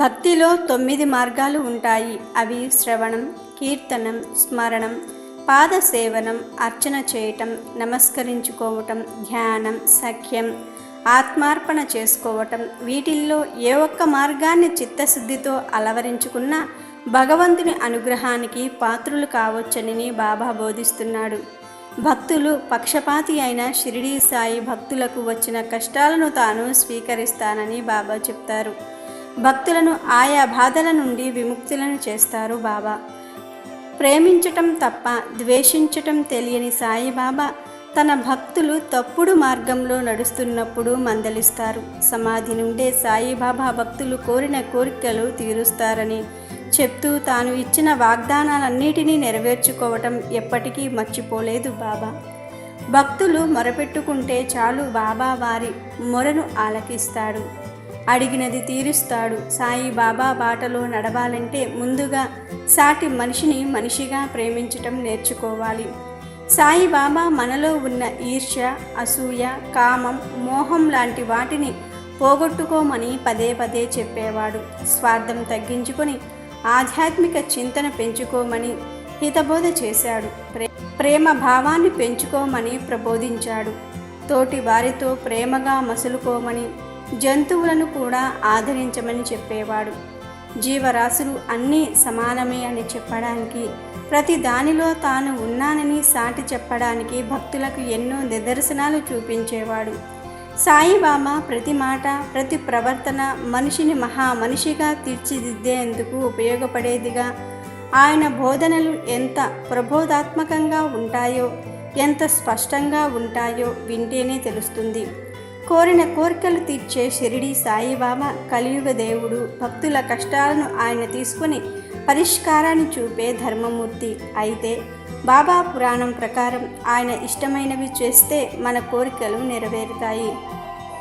భక్తిలో తొమ్మిది మార్గాలు ఉంటాయి. అవి శ్రవణం కీర్తనం స్మరణం పాద సేవనం అర్చన చేయటం నమస్కరించుకోవటం ధ్యానం సఖ్యం ఆత్మార్పణ చేసుకోవటం. వీటిల్లో ఏ ఒక్క మార్గాన్ని చిత్తశుద్ధితో అలవరించుకున్నా భగవంతుని అనుగ్రహానికి పాత్రులు కావచ్చని బాబా బోధిస్తున్నాడు. భక్తులు పక్షపాతి అయిన షిరిడీ సాయి భక్తులకు వచ్చిన కష్టాలను తాను స్వీకరిస్తానని బాబా చెప్తారు. భక్తులను ఆయా బాధల నుండి విముక్తులను చేస్తారు బాబా. ప్రేమించటం తప్ప ద్వేషించటం తెలియని సాయిబాబా తన భక్తులు తప్పుడు మార్గంలో నడుస్తున్నప్పుడు మందలిస్తారు. సమాధి నుండే సాయిబాబా భక్తులు కోరిన కోరికలు తీరుస్తారని చెప్తూ తాను ఇచ్చిన వాగ్దానాలన్నిటినీ నెరవేర్చుకోవటం ఎప్పటికీ మర్చిపోలేదు బాబా. భక్తులు మొరపెట్టుకుంటే చాలు బాబా వారి మొరను ఆలకిస్తాడు. అడిగినది తీరుస్తాడు. సాయిబాబా బాటలో నడవాలంటే ముందుగా సాటి మనిషిని మనిషిగా ప్రేమించటం నేర్చుకోవాలి. సాయిబాబా మనలో ఉన్న ఈర్ష్య అసూయ కామం మోహం లాంటి వాటిని పోగొట్టుకోమని పదే పదే చెప్పేవాడు. స్వార్థం తగ్గించుకొని ఆధ్యాత్మిక చింతన పెంచుకోమని హితబోధ చేశాడు. ప్రే ప్రేమ భావాన్ని పెంచుకోమని ప్రబోధించాడు. తోటి వారితో ప్రేమగా మసులుకోమని జంతువులను కూడా ఆదరించమని చెప్పేవాడు. జీవరాశులు అన్నీ సమానమే అని చెప్పడానికి ప్రతి దానిలో తాను ఉన్నానని సాటి చెప్పడానికి భక్తులకు ఎన్నో నిదర్శనాలు చూపించేవాడు. సాయిబాబా ప్రతి మాట ప్రతి ప్రవర్తన మనిషిని మహా మనిషిగా తీర్చిదిద్దేందుకు ఉపయోగపడేదిగా ఆయన బోధనలు ఎంత ప్రబోధాత్మకంగా ఉంటాయో ఎంత స్పష్టంగా ఉంటాయో వింటేనే తెలుస్తుంది. కోరిన కోరికలు తీర్చే షిరిడి సాయిబాబా కలియుగ దేవుడు. భక్తుల కష్టాలను ఆయన తీసుకుని పరిష్కారాన్ని చూపే ధర్మమూర్తి అయితే బాబా పురాణం ప్రకారం ఆయన ఇష్టమైనవి చేస్తే మన కోరికలు నెరవేరుతాయి.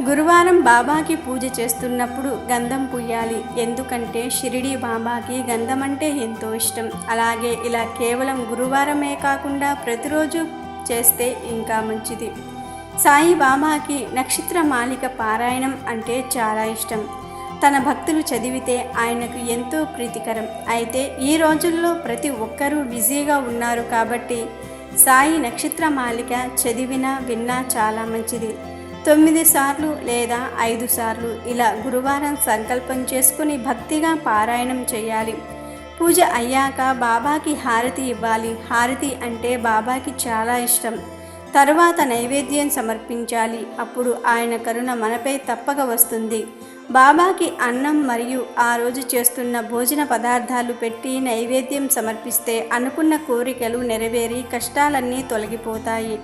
గురువారం బాబాకి పూజ చేస్తున్నప్పుడు గంధం పూయాలి. ఎందుకంటే షిరిడి బాబాకి గంధం అంటే ఎంతో ఇష్టం. అలాగే ఇలా కేవలం గురువారమే కాకుండా ప్రతిరోజు చేస్తే ఇంకా మంచిది. సాయి బాబాకి నక్షత్ర మాలిక పారాయణం అంటే చాలా ఇష్టం. తన భక్తులు చదివితే ఆయనకు ఎంతో ప్రీతికరం. అయితే ఈ రోజుల్లో ప్రతి ఒక్కరూ బిజీగా ఉన్నారు కాబట్టి సాయి నక్షత్ర మాలిక చదివినా విన్నా చాలా మంచిది. తొమ్మిది సార్లు లేదా ఐదు సార్లు ఇలా గురువారం సంకల్పం చేసుకుని భక్తిగా పారాయణం చేయాలి. పూజ అయ్యాక బాబాకి హారతి ఇవ్వాలి. హారతి అంటే బాబాకి చాలా ఇష్టం. తరువాత నైవేద్యం సమర్పించాలి. అప్పుడు ఆయన కరుణ మనపై తప్పక వస్తుంది. బాబాకి అన్నం మరియు ఆ రోజు చేస్తున్న భోజన పదార్థాలు పెట్టి నైవేద్యం సమర్పిస్తే అనుకున్న కోరికలు నెరవేరి కష్టాలన్నీ తొలగిపోతాయి.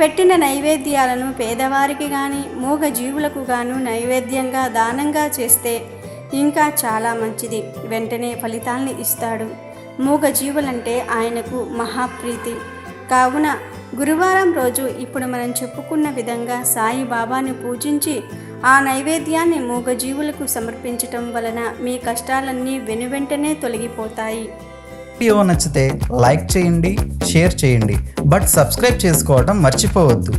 పెట్టిన నైవేద్యాలను పేదవారికి కానీ మూగ జీవులకు గాను నైవేద్యంగా దానంగా చేస్తే ఇంకా చాలా మంచిది. వెంటనే ఫలితాల్ని ఇస్తాడు. మూగ జీవులంటే ఆయనకు మహాప్రీతి కావున గురువారం రోజు ఇప్పుడు మనం చెప్పుకున్న విధంగా సాయిబాబాని పూజించి ఆ నైవేద్యాన్ని మూగజీవులకు సమర్పించటం వలన మీ కష్టాలన్నీ వెనువెంటనే తొలగిపోతాయి. వీడియో నచ్చితే లైక్ చేయండి షేర్ చేయండి బట్ సబ్స్క్రైబ్ చేసుకోవడం మర్చిపోవద్దు.